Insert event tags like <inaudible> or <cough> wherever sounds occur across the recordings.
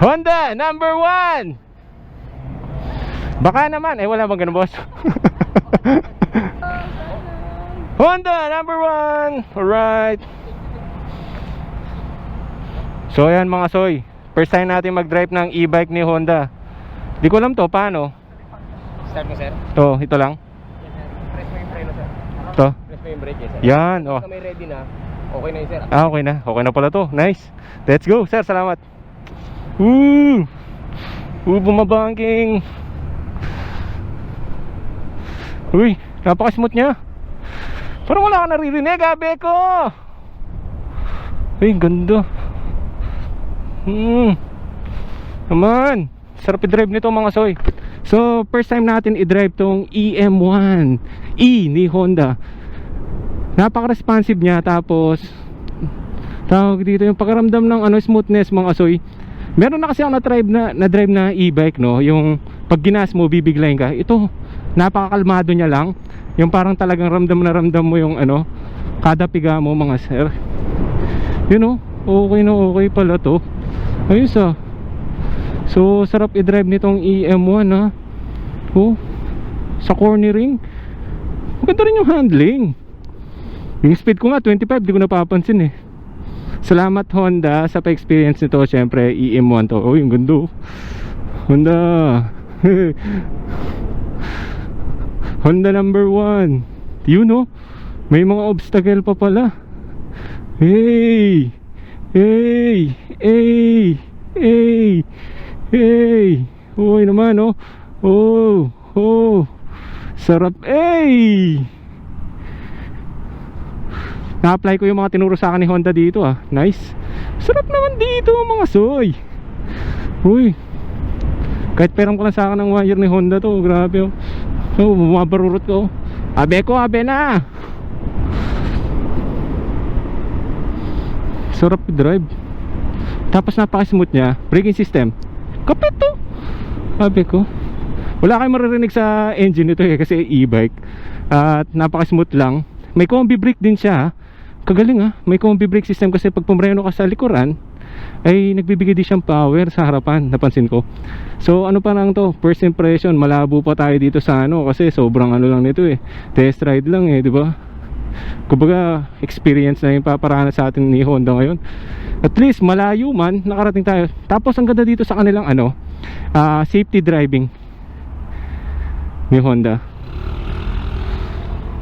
Honda, number one! Baka naman, eh wala bang ganun boss? <laughs> Honda, number one! Alright. So ayan mga soy, first time natin mag-drive ng e-bike ni Honda. Di ko alam to, paano? Start mo, sir. To, ito lang. Press mo yung preno, sir. To. Press mo yung brake, sir. Yan, oh. Pagka may ready na, okay na yun, sir. Ah, okay na. Okay na pala to. Nice. Let's go, sir. Salamat. Woo! Woo, bumabangking. Uy, napaka-smooth niya. Parang wala ka naririnig, ah, Beko. Uy, ganda. Hmm. Naman. Sarap i-drive nito mga soy. So, first time natin i-drive tong EM1 E ni Honda. Napaka-responsive niya tapos tawag dito yung pakaramdam ng ano smoothness mga soy. Meron na kasi ako na drive na na drive na e-bike no, yung pag ginas mo bibiglayin ka. Ito napakakalmado niya lang. Yung parang talagang ramdam na ramdam mo yung ano kada piga mo mga sir. You know, okay na okay pala to. Ayos ah. So sarap i-drive nitong EM1 ha. Oh, sa cornering. Maganda rin yung handling. Yung speed ko nga 25, di ko napapansin eh. Salamat Honda sa pa-experience nito. Siyempre, EM1 to. Oh, yung ganda. oh. Honda. <laughs> Honda number 1. You know, may mga obstacle pa pala. Hey! Hey! Hey! Hey! Hey! Uy naman oh. Oh! Oh! Sarap. Hey! Na-apply ko yung mga tinuro sa akin ni Honda dito ah. Nice. Sarap naman dito mga soy. Uy. Kahit perang ko lang sa akin ng wire ni Honda to. Grabe oh. Oh, bumabarurot ko. Abe ko, abe na. Sarap i-drive. Tapos napaka-smooth niya. Braking system. Kapit to. Abe ko. Wala kayong maririnig sa engine nito eh kasi e-bike. At napaka-smooth lang. May combi brake din siya. Kagaling ah. May combi brake system kasi pag pumreno ka sa likuran ay nagbibigay din siyang power sa harapan, napansin ko. So ano pa lang to, first impression, malabo pa tayo dito sa ano kasi sobrang ano lang nito eh. Test ride lang eh, di ba? Kumbaga, experience na yung paparana sa atin ni Honda ngayon. At least malayo man, nakarating tayo. Tapos ang ganda dito sa kanilang ano, ah, safety driving ni Honda.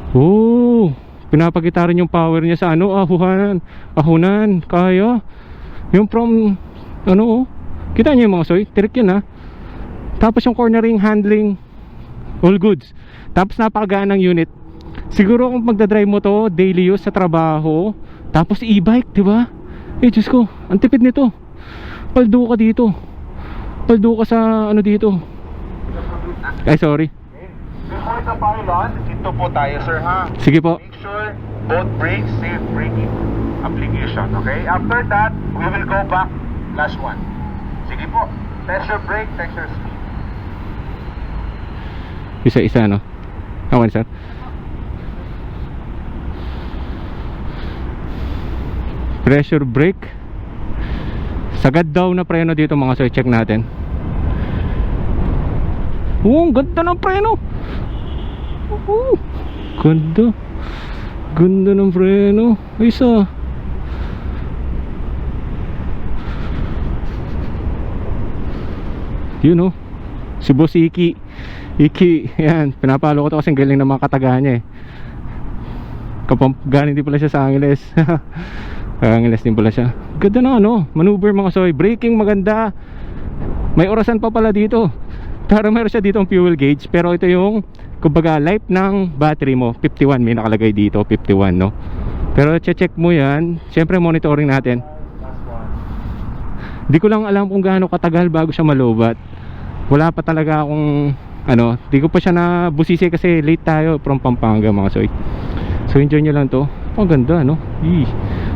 Oh, pinapakita rin yung power niya sa ano, ahunan, ahunan, kaya. Yung from, ano oh, kita niyo yung mga soy, tirik yun ha. Tapos yung cornering, handling, all goods. Tapos napakagaan ng unit. Siguro kung magdadrive mo to, daily use sa trabaho, tapos e-bike, di ba? Eh, Diyos ko, ang tipid nito. Paldo ka dito. Paldo ka sa ano dito. Ay, sorry. Before the pylon, ito po tayo sir ha. Sige po. Make sure both brakes safe braking application, okay? After that, we will go back last one. Sige po. Test your brake, test your speed. Isa-isa, no? Okay, sir. Pressure brake. Sagad daw na preno dito mga sir. Check natin. Oo, ang ganda ng preno. Oo, ganda. Ganda ng preno. Isa. Yun know, si Boss Iki. Iki, <laughs> yan, pinapalo ko to kasi galing ng mga katagahan niya eh. Galing din pala siya sa Angeles. <laughs> Angeles din pala siya. Ganda na ano, maneuver mga soy. Braking maganda. May orasan pa pala dito. Pero meron siya dito ang fuel gauge. Pero ito yung, kumbaga, life ng battery mo. 51, may nakalagay dito, 51 no. Pero check mo yan. Siyempre monitoring natin. Di ko lang alam kung gaano katagal bago siya malobat. Wala pa talaga akong ano, di ko pa siya na busisi kasi late tayo from Pampanga mga soy. So enjoy nyo lang to. Ang ganda no. Ih,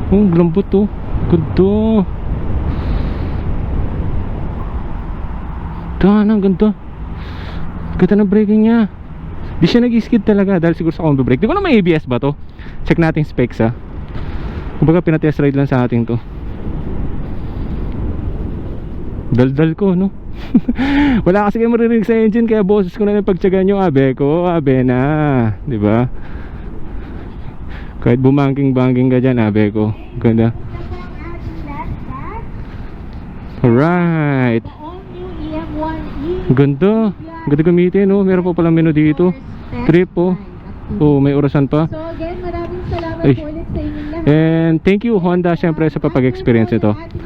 ang lambot to. Ganda. Ganda, ang ganda. Ganda ng braking niya. Di siya nag-skid talaga dahil siguro sa combi brake. Di ko na may ABS ba to? Check natin specs ha. Kumbaga pinatest ride lang sa ating to. Daldal ko, no? <laughs> Wala kasi kayo maririnig sa engine kaya boses ko na yung pagtsagan yung abe ko, abe na, di ba? Kahit bumangking-bangking ka dyan, abe ko. Ganda. Alright. The all-new EM1E. Ganda. Ganda gamitin, no? Meron pa palang menu dito. Trip, oh. Oh, may orasan pa. So again, maraming salamat Ay. po ulit sa inyong lahat. And thank you Honda syempre sa papag-experience nito.